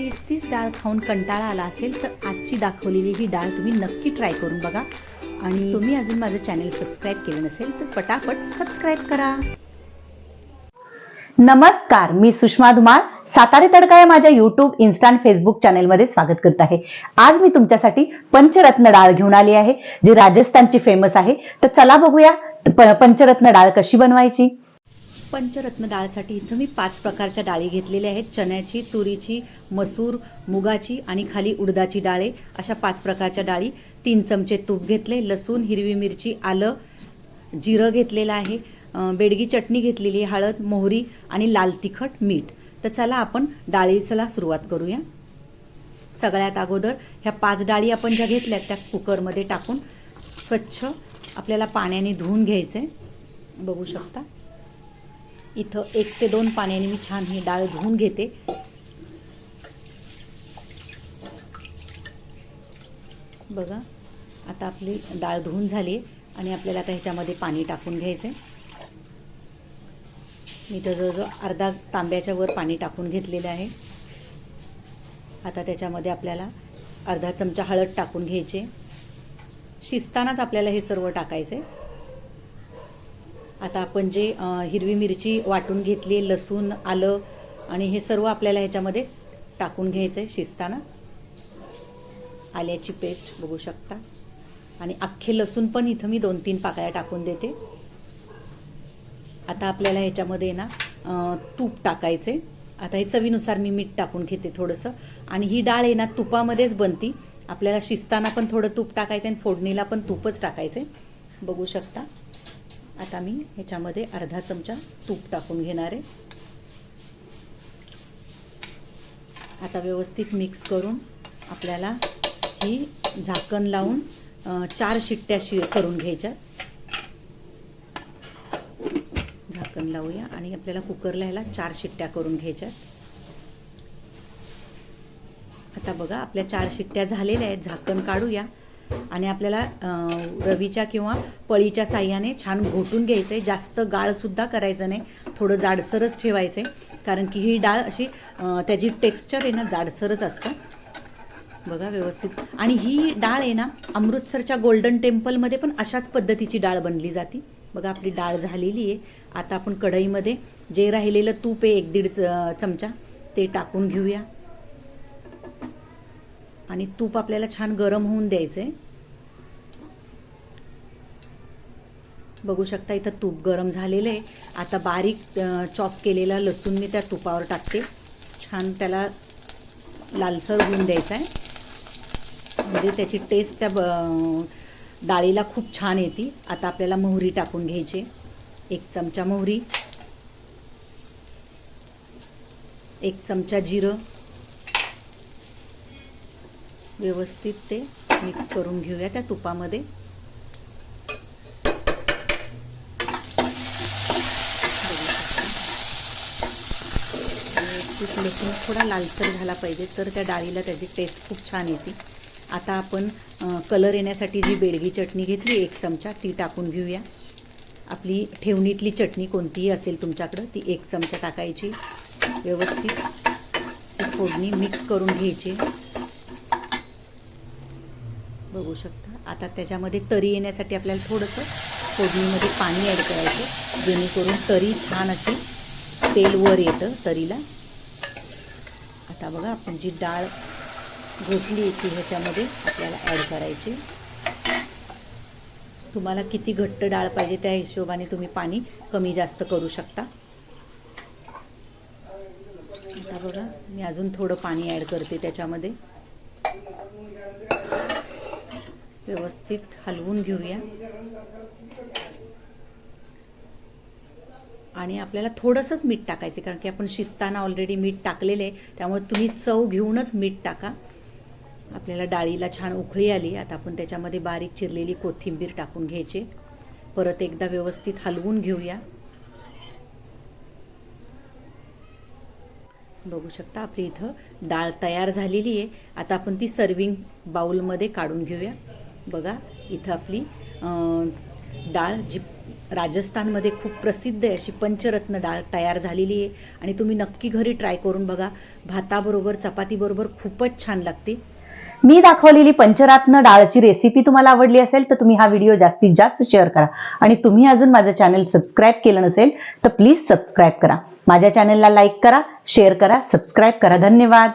तीस तीस डाळ खाऊन कंटाळा आला असेल तर आजची दाखवलेली ही डाळ तुम्ही नक्की ट्राय करून बघा. आणि तुम्ही अजून माझं चॅनल सबस्क्राईब केलं नसेल तर पटापट सबस्क्राईब करा. नमस्कार मी सुषमा धुमाळ. सातारे तडका या माझ्या युट्यूब इन्स्टा आणि फेसबुक चॅनेलमध्ये स्वागत करत आहे. आज मी तुमच्यासाठी पंचरत्न डाळ घेऊन आली आहे जी राजस्थानची फेमस आहे. तर चला बघूया प- पंचरत्न डाळ कशी बनवायची? पंचरत्न डाळसाठी इथं मी पाच प्रकारच्या डाळी घेतलेल्या आहेत. चण्याची तुरीची मसूर मुगाची आणि खाली उडदाची डाळे. अशा पाच प्रकारच्या डाळी. तीन चमचे तूप घेतले लसूण हिरवी मिरची आलं जिरं घेतलेलं आहे बेडगी चटणी घेतलेली आहे हळद मोहरी आणि लाल तिखट मीठ. तर चला आपण डाळीला सुरुवात करूया. सगळ्यात अगोदर ह्या पाच डाळी आपण ज्या घेतल्यात त्या कुकरमध्ये टाकून स्वच्छ आपल्याला पाण्याने धुवून घ्यायचं आहे बघू शकता. इथं एक ते दोन पाण्याने मी छान ही डाळ धुवून घेते. बघा आता आपली डाळ धुवून झाली आणि आपल्याला आता ह्याच्यामध्ये पाणी टाकून घ्यायचं आहे. मी इथं जवळजवळ अर्धा तांब्याच्या वर पाणी टाकून घेतलेलं आहे. आता त्याच्यामध्ये आपल्याला अर्धा चमचा हळद टाकून घ्यायचे शिजतानाच आपल्याला हे सर्व टाकायचं आहे. आता आपण जे हिरवी मिरची वाटून घेतली आहे लसूण आलं आणि हे सर्व आपल्याला ह्याच्यामध्ये टाकून घ्यायचं आहे शिजताना. आल्याची पेस्ट बघू शकता. आणि अख्खे लसूण पण इथं मी दोन तीन पाकळ्या टाकून देते. आता आपल्याला ह्याच्यामध्ये ना तूप टाकायचे आता हे चवीनुसार मी मीठ टाकून घेते थोडंसं. आणि ही डाळ आहे ना तुपामध्येच बनती. आपल्याला शिजताना पण थोडं तूप टाकायचं आणि फोडणीला पण तूपच टाकायचे बघू शकता. आता मी ह्याच्यामध्ये अर्धा चमचा तूप टाकून घेणार आहे. आता व्यवस्थित मिक्स करून आपल्याला ही झाकण लावून चार शिट्ट्या शि करून घ्यायच्या. झाकण लावूया आणि आपल्याला कुकरला ह्याला चार शिट्ट्या करून घ्यायच्या आता बघा आपल्या चार शिट्ट्या झालेल्या आहेत. झाकण काढूया. आणि आपल्याला रवीच्या किंवा पळीच्या साह्याने छान घोटून घ्यायचं आहे जास्त गाळसुद्धा करायचं नाही. थोडं जाडसरच ठेवायचं आहे कारण की ही डाळ अशी त्याची टेक्स्चर आहे ना जाडसरच असतं. बघा व्यवस्थित. आणि ही डाळ आहे ना अमृतसरच्या गोल्डन टेम्पलमध्ये पण अशाच पद्धतीची डाळ बनली जाते. बघा आपली डाळ झालेली आहे. आता आपण कढईमध्ये जे राहिलेलं तूप आहे एक दीड चमचा ते टाकून घेऊया. आणि तूप आपल्याला छान गरम होऊन द्यायचं आहे बघू शकता इथं तूप गरम झालेलं आहे आता बारीक चॉप केलेला लसूण मी त्या तुपावर टाकते. छान त्याला लालसर होऊन द्यायचा आहे म्हणजे त्याची टेस्ट त्या ब- डाळीला खूप छान येते. आता आपल्याला मोहरी टाकून घ्यायची. एक चमचा मोहरी. एक चमचा जिरं. व्यवस्थित ते मिक्स करून घेऊया त्या तुपामध्ये. लसूण थोडा लालसर झाला पाहिजे तर त्या डाळीला त्याची टेस्ट खूप छान येते. आता आपण कलर येण्यासाठी जी बेडगी चटणी घेतली एक चमचा ती टाकून घेऊया. आपली ठेवणीतली चटणी कोणतीही असेल तुमच्याकडं ती एक चमचा टाकायची. व्यवस्थित ती फोडणी मिक्स करून घ्यायची. बघू शकता. आता त्याच्यामध्ये तरी येण्यासाठी आपल्याला थोडंसं फोडणीमध्ये पाणी ॲड करायचं जेणेकरून तरी छान अशी तेल वर येतं तरीला. आता बघा आपण जी डाळ घोटली ती ह्याच्यामध्ये आपल्याला ॲड करायची. तुम्हाला किती घट्ट डाळ पाहिजे त्या हिशोबाने तुम्ही पाणी कमी जास्त करू शकता. आता बघा मी अजून थोडं पाणी ॲड करते त्याच्यामध्ये. व्यवस्थित हलवून घेऊया. आणि आपल्याला थोडंसंच मीठ टाकायचं कारण की आपण शिजताना ऑलरेडी मीठ टाकलेले आहे त्यामुळे तुम्ही चव घेऊनच मीठ टाका. आपल्याला डाळीला छान उखळी आली आता आपण त्याच्यामध्ये बारीक चिरलेली कोथिंबीर टाकून घ्यायची. परत एकदा व्यवस्थित हलवून घेऊया. बघू शकता आपली इथं डाळ तयार झालेली आहे. आता आपण ती सर्विंग बाउलमध्ये काढून घेऊया. बघा इथं आपली डाळ जी राजस्थानमध्ये खूप प्रसिद्ध आहे अशी पंचरत्न डाळ तयार झालेली आहे. आणि तुम्ही नक्की घरी ट्राय करून बघा भाताबरोबर चपातीबरोबर खूपच छान लागते. मी दाखवलेली पंचरत्न डाळची रेसिपी तुम्हाला आवडली असेल तर तुम्ही हा व्हिडिओ जास्तीत जास्त शेअर करा. आणि तुम्ही अजून माझं चॅनल सबस्क्राईब केलं नसेल तर प्लीज सबस्क्राईब करा. माझ्या चॅनलला लाईक करा शेअर करा सबस्क्राईब करा. धन्यवाद.